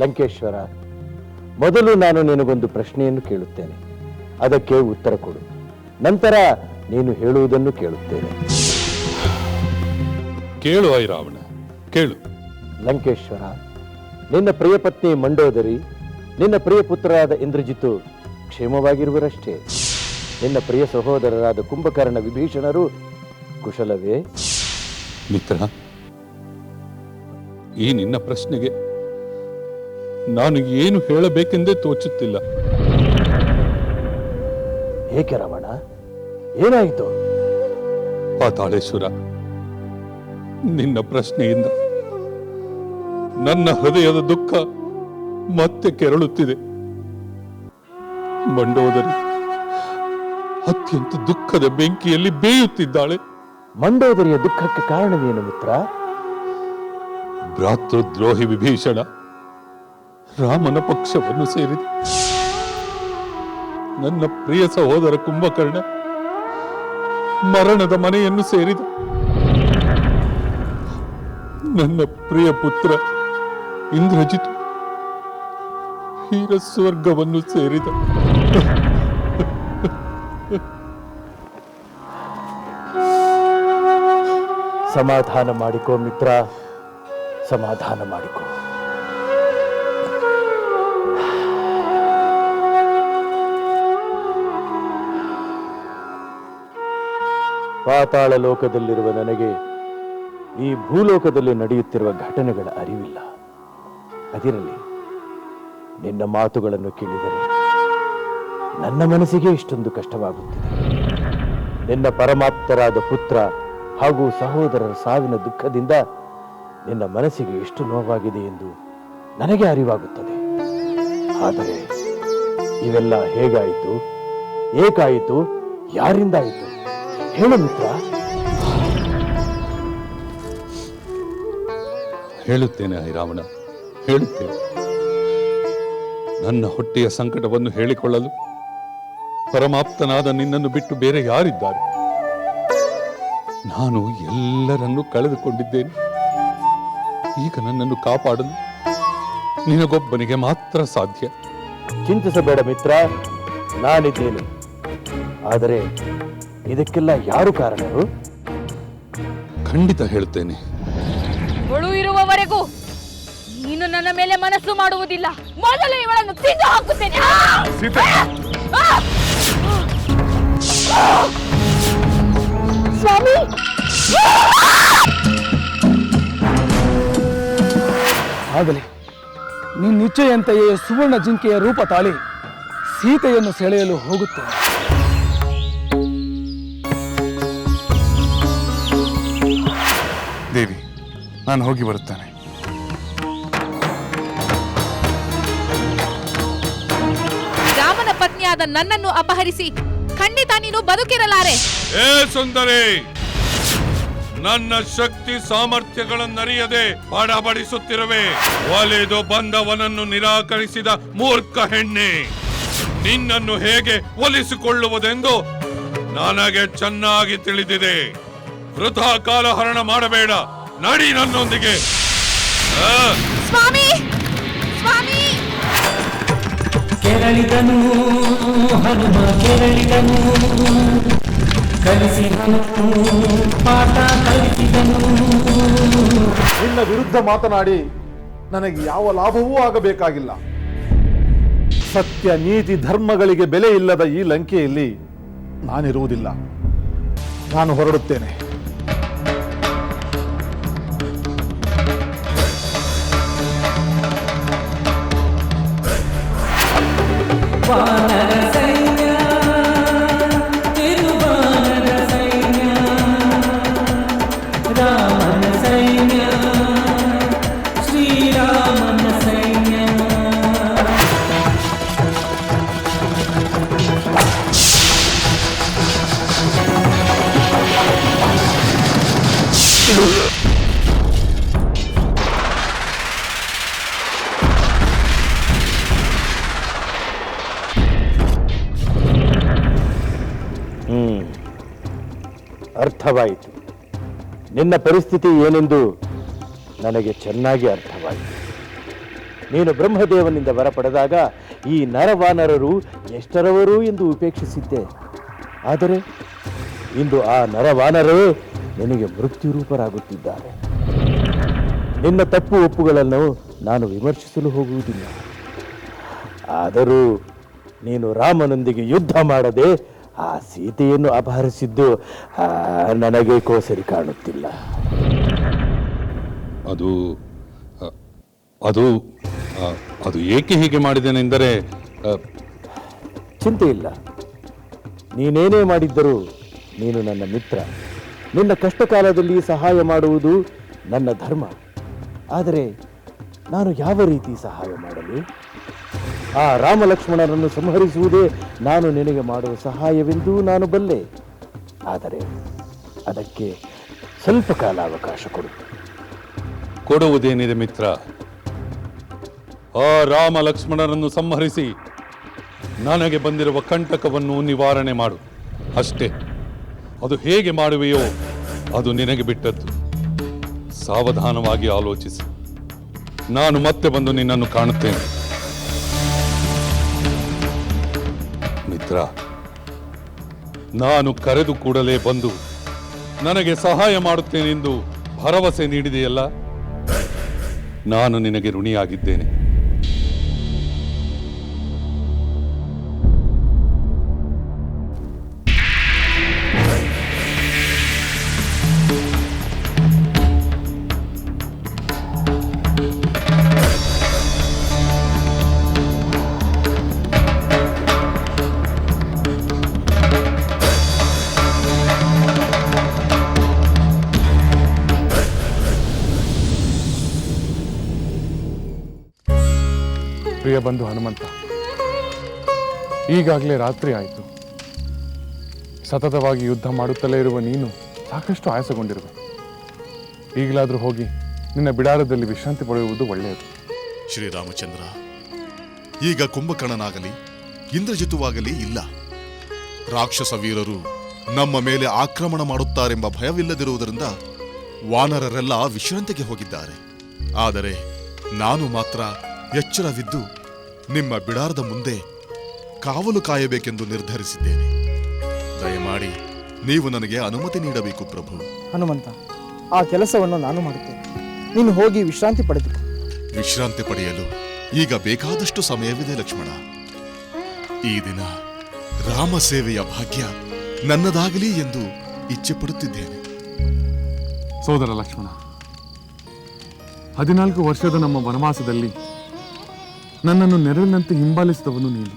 ಲಂಕೇಶ್ವರ ಮೊದಲು ನಾನು ನಿನಗೊಂದು ಪ್ರಶ್ನೆಯನ್ನು ಕೇಳುತ್ತೇನೆ. ಅದಕ್ಕೆ ಉತ್ತರ ಕೊಡು. ನಂತರ ನೀನು ಹೇಳುವುದನ್ನು ಕೇಳುತ್ತೇನೆ. ಕೇಳು ಐ ರಾವಣ ಕೇಳು. ಲಂಕೇಶ್ವರ ನಿನ್ನ ಪ್ರಿಯ ಪತ್ನಿ ಮಂಡೋದರಿ ನಿನ್ನ ಪ್ರಿಯ ಪುತ್ರರಾದ ಇಂದ್ರಜಿತು ಕ್ಷೇಮವಾಗಿರುವರಷ್ಟೇ. ನಿನ್ನ ಪ್ರಿಯ ಸಹೋದರರಾದ ಕುಂಭಕರ್ಣ ವಿಭೀಷಣರು ಕುಶಲವೇ? ಮಿತ್ರ ಈ ನಿನ್ನ ಪ್ರಶ್ನೆಗೆ ನಾನು ಏನು ಹೇಳಬೇಕೆಂದೇ ತೋಚುತ್ತಿಲ್ಲ. ಏಕೆ ರಮಣ? ಏನಾಯಿತು? ಪಾತಾಳೇಶ್ವರ ನಿನ್ನ ಪ್ರಶ್ನೆಯಿಂದ ನನ್ನ ಹೃದಯದ ದುಃಖ ಮತ್ತೆ ಕೆರಳುತ್ತಿದೆ. ಮಂಡೋದರಿ ಅತ್ಯಂತ ದುಃಖದ ಬೆಂಕಿಯಲ್ಲಿ ಬೇಯುತ್ತಿದ್ದಾಳೆ. ಮಂಡೋದರಿಯ ದುಃಖಕ್ಕೆ ಕಾರಣವೇನು ಮಿತ್ರ? ಭ್ರಾತೃದ್ರೋಹಿ ವಿಭೀಷಣ ರಾಮನ ಪಕ್ಷವನ್ನು ಸೇರಿದೆ. ನನ್ನ ಪ್ರಿಯ ಸಹೋದರ ಕುಂಭಕರ್ಣ ಮರಣದ ಮನೆಯನ್ನು ಸೇರಿದ. ನನ್ನ ಪ್ರಿಯ ಪುತ್ರ ಇಂದ್ರಜಿತ್ ಹೀರ ಸ್ವರ್ಗವನ್ನು ಸೇರಿದ. ಸಮಾಧಾನ ಮಾಡಿಕೋ ಮಿತ್ರ, ಸಮಾಧಾನ ಮಾಡಿಕೋ. ಪಾತಾಳ ಲೋಕದಲ್ಲಿರುವ ನನಗೆ ಈ ಭೂಲೋಕದಲ್ಲಿ ನಡೆಯುತ್ತಿರುವ ಘಟನೆಗಳ ಅರಿವಿಲ್ಲ. ಅದಿರಲಿ, ನಿನ್ನ ಮಾತುಗಳನ್ನು ಕೇಳಿದರೆ ನನ್ನ ಮನಸ್ಸಿಗೆ ಇಷ್ಟೊಂದು ಕಷ್ಟವಾಗುತ್ತಿದೆ. ನಿನ್ನ ಪರಮಾಪ್ತರಾದ ಪುತ್ರ ಹಾಗೂ ಸಹೋದರರ ಸಾವಿನ ದುಃಖದಿಂದ ನಿನ್ನ ಮನಸ್ಸಿಗೆ ಎಷ್ಟು ನೋವಾಗಿದೆ ಎಂದು ನನಗೆ ಅರಿವಾಗುತ್ತದೆ. ಆದರೆ ಇವೆಲ್ಲ ಹೇಗಾಯಿತು, ಏಕಾಯಿತು, ಯಾರಿಂದಾಯಿತು? ಹೇಳು ಮಿತ್ರ. ಹೇಳುತ್ತೇನೆ ಐರಾವಣ ಹೇಳುತ್ತೇನೆ. ನನ್ನ ಹೊಟ್ಟೆಯ ಸಂಕಟವನ್ನು ಹೇಳಿಕೊಳ್ಳಲು ಪರಮಾಪ್ತನಾದ ನಿನ್ನನ್ನು ಬಿಟ್ಟು ಬೇರೆ ಯಾರಿದ್ದಾರೆ? ನಾನು ಎಲ್ಲರನ್ನೂ ಕಳೆದುಕೊಂಡಿದ್ದೇನೆ. ಈಗ ನನ್ನನ್ನು ಕಾಪಾಡಲು ನಿನಗೊಬ್ಬನಿಗೆ ಮಾತ್ರ ಸಾಧ್ಯ. ಚಿಂತಿಸಬೇಡ ಮಿತ್ರ ನಾನಿದ್ದೇನೆ. ಆದರೆ ಇದಕ್ಕೆಲ್ಲ ಯಾರು ಕಾರಣರು ಖಂಡಿತ ಹೇಳ್ತೇನೆ. ಇವಳು ಇರುವವರೆಗೂ ನೀನು ನನ್ನ ಮೇಲೆ ಮನಸ್ಸು ಮಾಡುವುದಿಲ್ಲ. ಮೊದಲು ಇವಳನ್ನು ತಿಂದು ಹಾಕುತ್ತೇನೆ! ಸ್ವಾಮಿ! ಆಗಲಿ. ನಿನ್ನಿಚ್ಛೆಯಂತೆಯೇ ಸುವರ್ಣ ಜಿಂಕೆಯ ರೂಪ ತಾಳಿ ಸೀತೆಯನ್ನು ಸೆಳೆಯಲು ಹೋಗುತ್ತೇನೆ. ನಾನು ಹೋಗಿ ಬರುತ್ತಾನೆ. ರಾಮನ ಪತ್ನಿಯಾದ ನನ್ನನ್ನು ಅಪಹರಿಸಿ ಖಂಡಿತ ನೀನು ಬದುಕಿರಲಾರೆ. ಏ ಸುಂದರಿ ನನ್ನ ಶಕ್ತಿ ಸಾಮರ್ಥ್ಯಗಳನ್ನರಿಯದೆ ಬಡಬಡಿಸುತ್ತಿರುವೆ ಒಲೆದು ಬಂದವನನ್ನು ನಿರಾಕರಿಸಿದ ಮೂರ್ಖ ಹೆಣ್ಣೆ ನಿನ್ನನ್ನು ಹೇಗೆ ಒಲಿಸಿಕೊಳ್ಳುವುದೆಂದು ನನಗೆ ಚೆನ್ನಾಗಿ ತಿಳಿದಿದೆ. ವೃಥಾ ಕಾಲಹರಣ ಮಾಡಬೇಡ. ನಡಿ ನನ್ನೊಂದಿಗೆ. ಆ, ಸ್ವಾಮಿ! ಸ್ವಾಮಿ! ಕೆರಳಿದನು ಹನುಮ ಕೆರಳಿದನು ಕಲಿಸಿದನು ಪಾಠ ಕಲಿಸಿದನು. ನಿನ್ನ ವಿರುದ್ಧ ಮಾತನಾಡಿ ನನಗೆ ಯಾವ ಲಾಭವೂ ಆಗಬೇಕಾಗಿಲ್ಲ. ಸತ್ಯ ನೀತಿ ಧರ್ಮಗಳಿಗೆ ಬೆಲೆ ಇಲ್ಲದ ಈ ಲಂಕೆಯಲ್ಲಿ ನಾನಿರುವುದಿಲ್ಲ. ನಾನು ಹೊರಡುತ್ತೇನೆ. ಅರ್ಥವಾಯಿತು. ನಿನ್ನ ಪರಿಸ್ಥಿತಿ ಏನೆಂದು ನನಗೆ ಚೆನ್ನಾಗಿ ಅರ್ಥವಾಯಿತು. ನೀನು ಬ್ರಹ್ಮದೇವನಿಂದ ವರ ಪಡೆದಾಗ ಈ ನರವಾನರರು ಎಷ್ಟರವರು ಎಂದು ಉಪೇಕ್ಷಿಸಿದ್ದೆ. ಆದರೆ ಇಂದು ಆ ನರವಾನರೇ ನಿನಗೆ ಮೃತ್ಯುರೂಪರಾಗುತ್ತಿದ್ದಾರೆ. ನಿನ್ನ ತಪ್ಪು ಒಪ್ಪುಗಳನ್ನು ನಾನು ವಿಮರ್ಶಿಸಲು ಹೋಗುವುದಿಲ್ಲ. ಆದರೂ ನೀನು ರಾಮನೊಂದಿಗೆ ಯುದ್ಧ ಮಾಡದೆ ಆ ಸೀತೆಯನ್ನು ಅಪಹರಿಸಿದ್ದು ನನಗೆ ಕೋಸರಿ ಕಾಣುತ್ತಿಲ್ಲ. ಅದು ಅದು ಅದು ಏಕೆ ಹೀಗೆ ಮಾಡಿದ್ದೇನೆಂದರೆ ಚಿಂತೆ ಇಲ್ಲ. ನೀನೇನೇ ಮಾಡಿದ್ದರೂ ನೀನು ನನ್ನ ಮಿತ್ರ. ನಿನ್ನ ಕಷ್ಟ ಕಾಲದಲ್ಲಿ ಸಹಾಯ ಮಾಡುವುದು ನನ್ನ ಧರ್ಮ. ಆದರೆ ನಾನು ಯಾವ ರೀತಿ ಸಹಾಯ ಮಾಡಲಿ? ಆ ರಾಮ ಲಕ್ಷ್ಮಣರನ್ನು ಸಂಹರಿಸುವುದೇ ನಾನು ನಿನಗೆ ಮಾಡುವ ಸಹಾಯವೆಂದೂ ನಾನು ಬಲ್ಲೆ. ಆದರೆ ಅದಕ್ಕೆ ಸ್ವಲ್ಪ ಕಾಲ ಅವಕಾಶ ಕೊಡು ಕೊಡುವುದೇನಿದೆ ಮಿತ್ರ. ಆ ರಾಮ ಲಕ್ಷ್ಮಣರನ್ನು ಸಂಹರಿಸಿ ನನಗೆ ಬಂದಿರುವ ಕಂಟಕವನ್ನು ನಿವಾರಣೆ ಮಾಡು. ಅಷ್ಟೇ. ಅದು ಹೇಗೆ ಮಾಡುವೆಯೋ ಅದು ನಿನಗೆ ಬಿಟ್ಟದ್ದು. ಸಾವಧಾನವಾಗಿ ಆಲೋಚಿಸಿ. ನಾನು ಮತ್ತೆ ಬಂದು ನಿನ್ನನ್ನು ಕಾಣುತ್ತೇನೆ. ಮಿತ್ರ. ನಾನು ಕರೆದು ಕೂಡಲೇ ಬಂದು ನನಗೆ ಸಹಾಯ ಮಾಡುತ್ತೇನೆಂದು ಭರವಸೆ ನೀಡಿದೆಯಲ್ಲ? ನಾನು ನಿನಗೆ ಋಣಿಯಾಗಿದ್ದೇನೆ. ಪ್ರಿಯ ಬಂಧು ಹನುಮಂತ, ಈಗಾಗಲೇ ರಾತ್ರಿ ಆಯಿತು. ಸತತವಾಗಿ ಯುದ್ಧ ಮಾಡುತ್ತಲೇ ಇರುವ ನೀನು ಸಾಕಷ್ಟು ಆಯಾಸಗೊಂಡಿರುವೆ. ಈಗಲಾದರೂ ಹೋಗಿ ನಿನ್ನ ಬಿಡಾರದಲ್ಲಿ ವಿಶ್ರಾಂತಿ ಪಡೆಯುವುದು ಒಳ್ಳೆಯದು. ಶ್ರೀರಾಮಚಂದ್ರ, ಈಗ ಕುಂಭಕರ್ಣನಾಗಲಿ, ಇಂದ್ರಜಿತುವಾಗಲಿ ಇಲ್ಲ. ರಾಕ್ಷಸ ವೀರರು ನಮ್ಮ ಮೇಲೆ ಆಕ್ರಮಣ ಮಾಡುತ್ತಾರೆಂಬ ಭಯವಿಲ್ಲದಿರುವುದರಿಂದ ವಾನರರೆಲ್ಲ ವಿಶ್ರಾಂತಿಗೆ ಹೋಗಿದ್ದಾರೆ. ಆದರೆ ನಾನು ಮಾತ್ರ ಎಚ್ಚರವಿದ್ದು ನಿಮ್ಮ ಬಿಡಾರದ ಮುಂದೆ ಕಾವಲು ಕಾಯಬೇಕೆಂದು ನಿರ್ಧರಿಸಿದ್ದೇನೆ. ದಯಮಾಡಿ ನೀವು ನನಗೆ ಅನುಮತಿ ನೀಡಬೇಕು ಪ್ರಭು. ಹನುಮಂತ ಆ ಕೆಲಸವನ್ನು ನಾನು ಮಾಡುತ್ತೇನೆ. ನೀನು ಹೋಗಿ ವಿಶ್ರಾಂತಿ ಪಡೆದು ವಿಶ್ರಾಂತಿ ಪಡೆಯಲು ಈಗ ಬೇಕಾದಷ್ಟು ಸಮಯವಿದೆ ಲಕ್ಷ್ಮಣ. ಈ ದಿನ ರಾಮ ಸೇವೆಯ ಭಾಗ್ಯ ನನ್ನದಾಗಲಿ ಎಂದು ಇಚ್ಛೆ ಪಡುತ್ತಿದ್ದೇನೆ ಸೋದರ ಲಕ್ಷ್ಮಣ ಹದಿನಾಲ್ಕು ವರ್ಷದ ನಮ್ಮ ವನವಾಸದಲ್ಲಿ ನನ್ನನ್ನು ನೆರಳಿನಂತೆ ಹಿಂಬಾಲಿಸಿದವನು ನೀನು.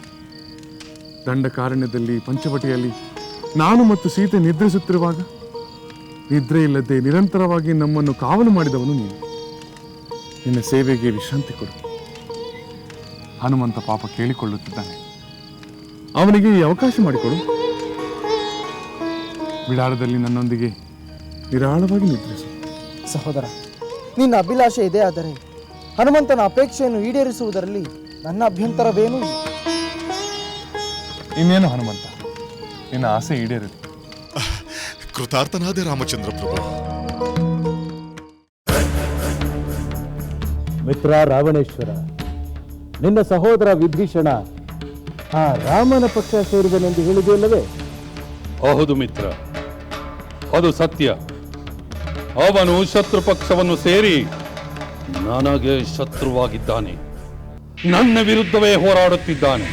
ದಂಡಕಾರಣ್ಯದಲ್ಲಿ ಪಂಚವಟಿಯಲ್ಲಿ ನಾನು ಮತ್ತು ಸೀತೆ ನಿದ್ರಿಸುತ್ತಿರುವಾಗ ನಿದ್ರೆ ಇಲ್ಲದೆ ನಿರಂತರವಾಗಿ ನಮ್ಮನ್ನು ಕಾವಲು ಮಾಡಿದವನು ನೀನು. ನಿನ್ನ ಸೇವೆಗೆ ವಿಶ್ರಾಂತಿ ಕೊಡು. ಹನುಮಂತ ಪಾಪ ಕೇಳಿಕೊಳ್ಳುತ್ತಿದ್ದಾನೆ. ಅವನಿಗೆ ಈ ಅವಕಾಶ ಮಾಡಿಕೊಡು. ಬಿಡಾರದಲ್ಲಿ ನನ್ನೊಂದಿಗೆ ನಿರಾಳವಾಗಿ ನಿದ್ರಿಸು. ಸಹೋದರ, ನಿನ್ನ ಅಭಿಲಾಷೆ ಇದೆ, ಆದರೆ ಹನುಮಂತನ ಅಪೇಕ್ಷೆಯನ್ನು ಈಡೇರಿಸುವುದರಲ್ಲಿ ನನ್ನ ಅಭ್ಯಂತರವೇನು? ಇಲ್ಲ ಇನ್ನೇನು ಹನುಮಂತ? ನಿನ್ನ ಆಸೆ ಈಡೇರಿದೆ. ಕೃತಾರ್ಥನಾದೆ ರಾಮಚಂದ್ರ ಪ್ರಭು. ಮಿತ್ರ ರಾವಣೇಶ್ವರ ನಿನ್ನ ಸಹೋದರ ವಿಭೀಷಣ ಆ ರಾಮನ ಪಕ್ಷ ಸೇರಿದನೆಂದು ಹೇಳಿದೆಯಲ್ಲವೇ? ಹೌದು ಮಿತ್ರ. ಅದು ಸತ್ಯ. ಅವನು ಶತ್ರು ಪಕ್ಷವನ್ನು ಸೇರಿ ನನಗೆ ಶತ್ರುವಾಗಿದ್ದಾನೆ. ನನ್ನ ವಿರುದ್ಧವೇ ಹೋರಾಡುತ್ತಿದ್ದಾನೆ.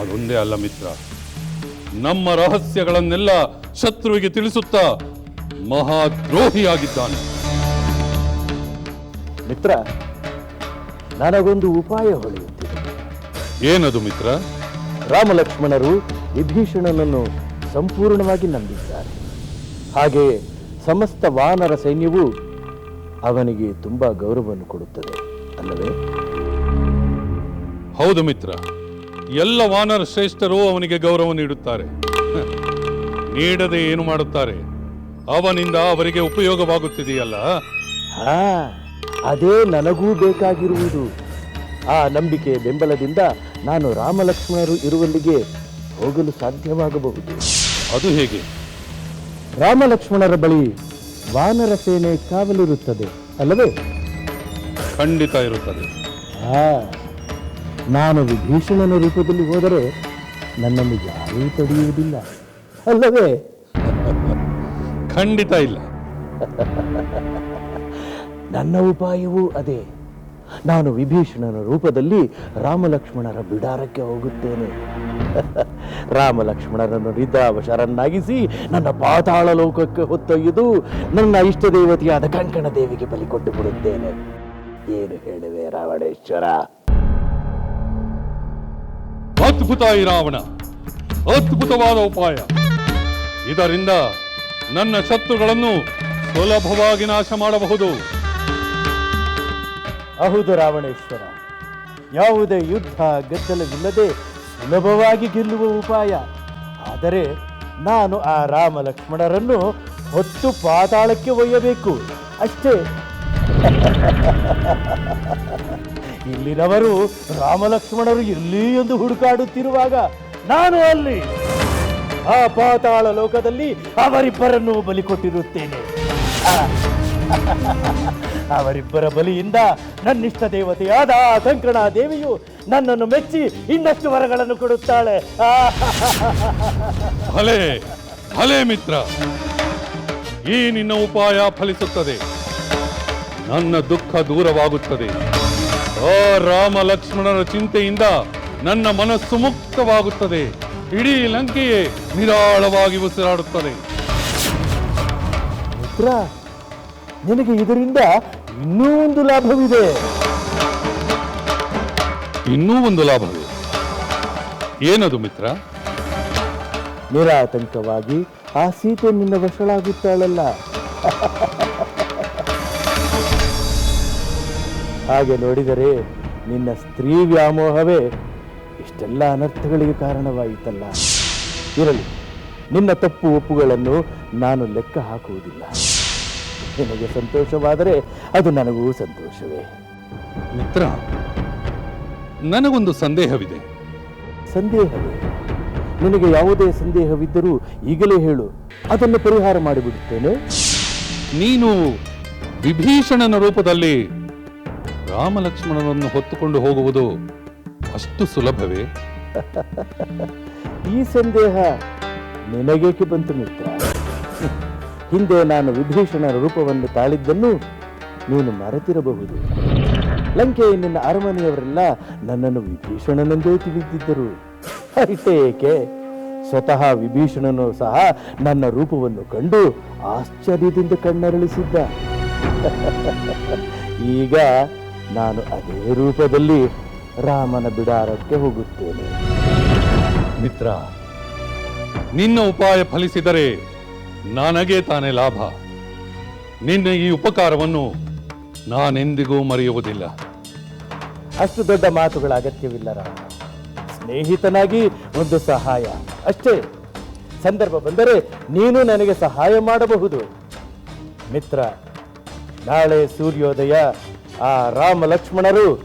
ಅದೊಂದೇ ಅಲ್ಲ ಮಿತ್ರ. ನಮ್ಮ ರಹಸ್ಯಗಳನ್ನೆಲ್ಲ ಶತ್ರುವಿಗೆ ತಿಳಿಸುತ್ತಾ ಮಹಾದ್ರೋಹಿಯಾಗಿದ್ದಾನೆ. ಮಿತ್ರ ನನಗೊಂದು ಉಪಾಯ ಹೊಳೆಯುತ್ತಿದೆ. ಏನದು ಮಿತ್ರ? ರಾಮ ಲಕ್ಷ್ಮಣರು ವಿಭೀಷಣನನ್ನು ಸಂಪೂರ್ಣವಾಗಿ ನಂಬಿದ್ದಾರೆ. ಹಾಗೆಯೇ ಸಮಸ್ತ ವಾನರ ಸೈನ್ಯವು ಅವನಿಗೆ ತುಂಬಾ ಗೌರವವನ್ನು ಕೊಡುತ್ತದೆ ಅಲ್ಲವೇ? ಹೌದು ಮಿತ್ರ. ಎಲ್ಲ ವಾನರ ಶ್ರೇಷ್ಠರು ಅವನಿಗೆ ಗೌರವ ನೀಡುತ್ತಾರೆ. ನೀಡದೆ ಏನು ಮಾಡುತ್ತಾರೆ? ಅವನಿಂದ ಅವರಿಗೆ ಉಪಯೋಗವಾಗುತ್ತಿದೆಯಲ್ಲ? ಹಾ ಅದೇ ನನಗೂ ಬೇಕಾಗಿರುವುದು. ಆ ನಂಬಿಕೆ ಬೆಂಬಲದಿಂದ ನಾನು ರಾಮಲಕ್ಷ್ಮಣರು ಇರುವಲ್ಲಿಗೆ ಹೋಗಲು ಸಾಧ್ಯವಾಗಬಹುದು. ಅದು ಹೇಗೆ? ರಾಮಲಕ್ಷ್ಮಣರ ಬಳಿ ವಾನರ ಸೇನೆ ಕಾವಲಿರುತ್ತದೆ ಅಲ್ಲವೇ? ಖಂಡಿತ ಇರುತ್ತದೆ. ಆ, ನಾನು ವಿಭೀಷಣನ ರೂಪದಲ್ಲಿ ಹೋದರೆ ನನ್ನನ್ನು ಯಾರೂ ತಡೆಯುವುದಿಲ್ಲ ಅಲ್ಲವೇ? ಖಂಡಿತ ಇಲ್ಲ. ನನ್ನ ಉಪಾಯವೂ ಅದೇ. ನಾನು ವಿಭೀಷಣನ ರೂಪದಲ್ಲಿ ರಾಮಲಕ್ಷ್ಮಣರ ಬಿಡಾರಕ್ಕೆ ಹೋಗುತ್ತೇನೆ. ರಾಮಲಕ್ಷ್ಮಣರನ್ನು ನಿದ್ರಾವಶರನ್ನಾಗಿಸಿ ನನ್ನ ಪಾತಾಳ ಲೋಕಕ್ಕೆ ಹೊತ್ತೊಯ್ಯದು ನನ್ನ ಇಷ್ಟ ದೇವತೆಯಾದ ಕಂಕಣ ದೇವಿಗೆ ಬಲಿ ಕೊಟ್ಟು ಬಿಡುತ್ತೇನೆ. ಏನು ಹೇಳುವೆ ರಾವಣೇಶ್ವರ? ಅದ್ಭುತ ಈ ರಾವಣ. ಅದ್ಭುತವಾದ ಉಪಾಯ. ಇದರಿಂದ ನನ್ನ ಶತ್ರುಗಳನ್ನು ಸುಲಭವಾಗಿ ನಾಶ ಮಾಡಬಹುದು. ಹೌದು ರಾವಣೇಶ್ವರ. ಯಾವುದೇ ಯುದ್ಧ ಗದ್ದಲವಿಲ್ಲದೆ ಸುಲಭವಾಗಿ ಗೆಲ್ಲುವ ಉಪಾಯ. ಆದರೆ ನಾನು ಆ ರಾಮ ಲಕ್ಷ್ಮಣರನ್ನು ಹೊತ್ತು ಪಾತಾಳಕ್ಕೆ ಒಯ್ಯಬೇಕು. ಅಷ್ಟೇ. ಇಲ್ಲಿನವರು ರಾಮ ಲಕ್ಷ್ಮಣರು ಎಲ್ಲಿ ಎಂದು ಹುಡುಕಾಡುತ್ತಿರುವಾಗ ನಾನು ಅಲ್ಲಿ ಆ ಪಾತಾಳ ಲೋಕದಲ್ಲಿ ಅವರಿಬ್ಬರನ್ನು ಬಲಿ ಕೊಟ್ಟಿರುತ್ತೇನೆ. ಆ, ಅವರಿಬ್ಬರ ಬಲಿಯಿಂದ ನನ್ನಿಷ್ಟ ದೇವತೆಯಾದ ಆ ದೇವಿಯು ನನ್ನನ್ನು ಮೆಚ್ಚಿ ಇನ್ನಷ್ಟು ವರಗಳನ್ನು ಕೊಡುತ್ತಾಳೆ. ಹಲೇ ಭಲೆ ಭಲೆ ಮಿತ್ರ. ಈ ನಿನ್ನ ಉಪಾಯ ಫಲಿಸುತ್ತದೆ. ನನ್ನ ದುಃಖ ದೂರವಾಗುತ್ತದೆ. ಓ ರಾಮ ಲಕ್ಷ್ಮಣರ ಚಿಂತೆಯಿಂದ ನನ್ನ ಮನಸ್ಸು ಮುಕ್ತವಾಗುತ್ತದೆ. ಇಡೀ ಲಂಕೆಯೇ ನಿರಾಳವಾಗಿ ಉಸಿರಾಡುತ್ತದೆ. ಮಿತ್ರ ನಿನಗೆ ಇದರಿಂದ ಇನ್ನೂ ಒಂದು ಲಾಭವಿದೆ. ಇನ್ನೂ ಒಂದು ಲಾಭವಿದೆ ಏನದು ಮಿತ್ರ? ನಿರಾತಂಕವಾಗಿ ಆ ಸೀತೆ ನಿನ್ನ ವಶಳಾಗುತ್ತಾಳಲ್ಲ ಹಾಗೆ ನೋಡಿದರೆ ನಿನ್ನ ಸ್ತ್ರೀ ವ್ಯಾಮೋಹವೇ ಇಷ್ಟೆಲ್ಲ ಅನರ್ಥಗಳಿಗೆ ಕಾರಣವಾಯಿತಲ್ಲ. ಇರಲಿ ನಿನ್ನ ತಪ್ಪು ಒಪ್ಪುಗಳನ್ನು ನಾನು ಲೆಕ್ಕ ಹಾಕುವುದಿಲ್ಲ. ನಿನಗೆ ಸಂತೋಷವಾದರೆ ಅದು ನನಗೂ ಸಂತೋಷವೇ. ಮಿತ್ರ ನನಗೊಂದು ಸಂದೇಹವಿದೆ. ಸಂದೇಹ ನಿನಗೆ ಯಾವುದೇ ಸಂದೇಹವಿದ್ದರೂ ಈಗಲೇ ಹೇಳು. ಅದನ್ನು ಪರಿಹಾರ ಮಾಡಿಬಿಡುತ್ತೇನೆ. ನೀನು ವಿಭೀಷಣನ ರೂಪದಲ್ಲಿ ರಾಮಲಕ್ಷ್ಮಣನನ್ನು ಹೊತ್ತುಕೊಂಡು ಹೋಗುವುದು ಅಷ್ಟು ಸುಲಭವೇ? ಈ ಸಂದೇಹ ನಿನಗೇಕೆ ಬಂತು ಮಿತ್ರ? ಹಿಂದೆ ನಾನು ವಿಭೀಷಣರ ರೂಪವನ್ನು ತಾಳಿದ್ದನ್ನು ನೀನು ಮರೆತಿರಬಹುದು. ಲಂಕೆಯ ನಿನ್ನ ಅರಮನೆಯವರೆಲ್ಲ ನನ್ನನ್ನು ವಿಭೀಷಣನೆಂದೇ ತಿಳಿದಿದ್ದರು ಏಕೆ ಸ್ವತಃ ವಿಭೀಷಣನು ಸಹ ನನ್ನ ರೂಪವನ್ನು ಕಂಡು ಆಶ್ಚರ್ಯದಿಂದ ಕಣ್ಣರಳಿಸಿದ್ದ. ಈಗ ನಾನು ಅದೇ ರೂಪದಲ್ಲಿ ರಾಮನ ಬಿಡಾರಕ್ಕೆ ಹೋಗುತ್ತೇನೆ. ಮಿತ್ರ, ನಿನ್ನ ಉಪಾಯ ಫಲಿಸಿದರೆ ನನಗೆ ತಾನೇ ಲಾಭ. ನಿನ್ನ ಈ ಉಪಕಾರವನ್ನು ನಾನೆಂದಿಗೂ ಮರೆಯುವುದಿಲ್ಲ. ಅಷ್ಟು ದೊಡ್ಡ ಮಾತುಗಳ ಅಗತ್ಯವಿಲ್ಲ ರಾಮ. ಸ್ನೇಹಿತನಾಗಿ ಒಂದು ಸಹಾಯ. ಅಷ್ಟೇ. ಸಂದರ್ಭ ಬಂದರೆ ನೀನು ನನಗೆ ಸಹಾಯ ಮಾಡಬಹುದು. ಮಿತ್ರ, ನಾಳೆ ಸೂರ್ಯೋದಯ. ಆ ರಾಮ ಲಕ್ಷ್ಮಣರು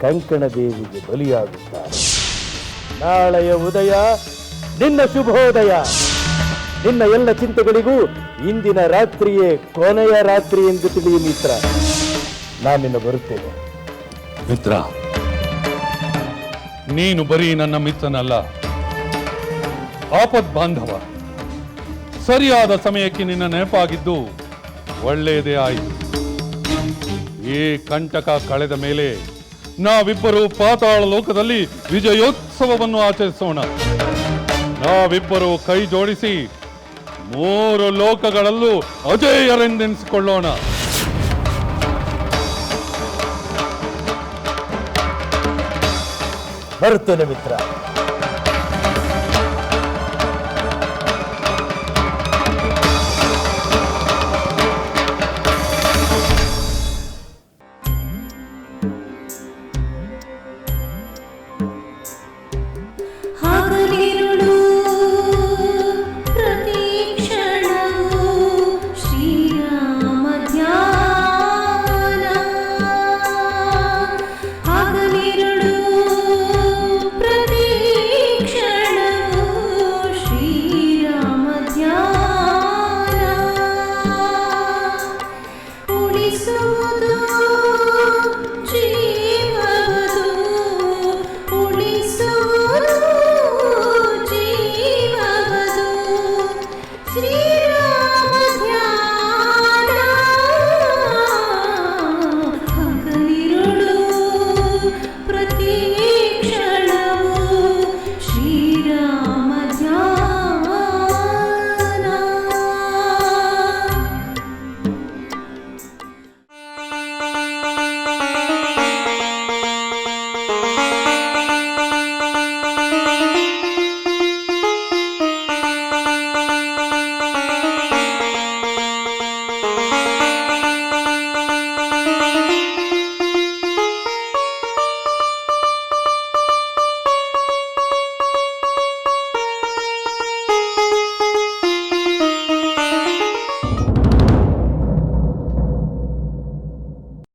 ಕಂಕಣ ದೇವಿಗೆ ಬಲಿಯಾಗುತ್ತಾರೆ. ನಾಳೆಯ ಉದಯ, ನಿನ್ನ ಶುಭೋದಯ. ನಿನ್ನ ಎಲ್ಲ ಚಿಂತೆಗಳಿಗೂ ಇಂದಿನ ರಾತ್ರಿಯೇ ಕೊನೆಯ ರಾತ್ರಿ ಎಂದು ತಿಳಿಯ ಮಿತ್ರ. ನಾನಿನ್ನು ಬರುತ್ತೇನೆ. ಮಿತ್ರ, ನೀನು ಬರೀ ನನ್ನ ಮಿತ್ರನಲ್ಲ. ಆಪದ್ ಬಾಂಧವ, ಸರಿಯಾದ ಸಮಯಕ್ಕೆ ನಿನ್ನ ನೆನಪಾಗಿದ್ದು ಒಳ್ಳೆಯದೇ ಆಯಿತು. ಈ ಕಂಟಕ ಕಳೆದ ಮೇಲೆ ನಾವಿಬ್ಬರು ಪಾತಾಳ ಲೋಕದಲ್ಲಿ ವಿಜಯೋತ್ಸವವನ್ನು ಆಚರಿಸೋಣ. ನಾವಿಬ್ಬರು ಕೈ ಜೋಡಿಸಿ ಮೂರು ಲೋಕಗಳಲ್ಲೂ ಅಜೇಯರೆಂದೆನಿಸಿಕೊಳ್ಳೋಣ. ಬರುತ್ತೇನೆ ಮಿತ್ರ.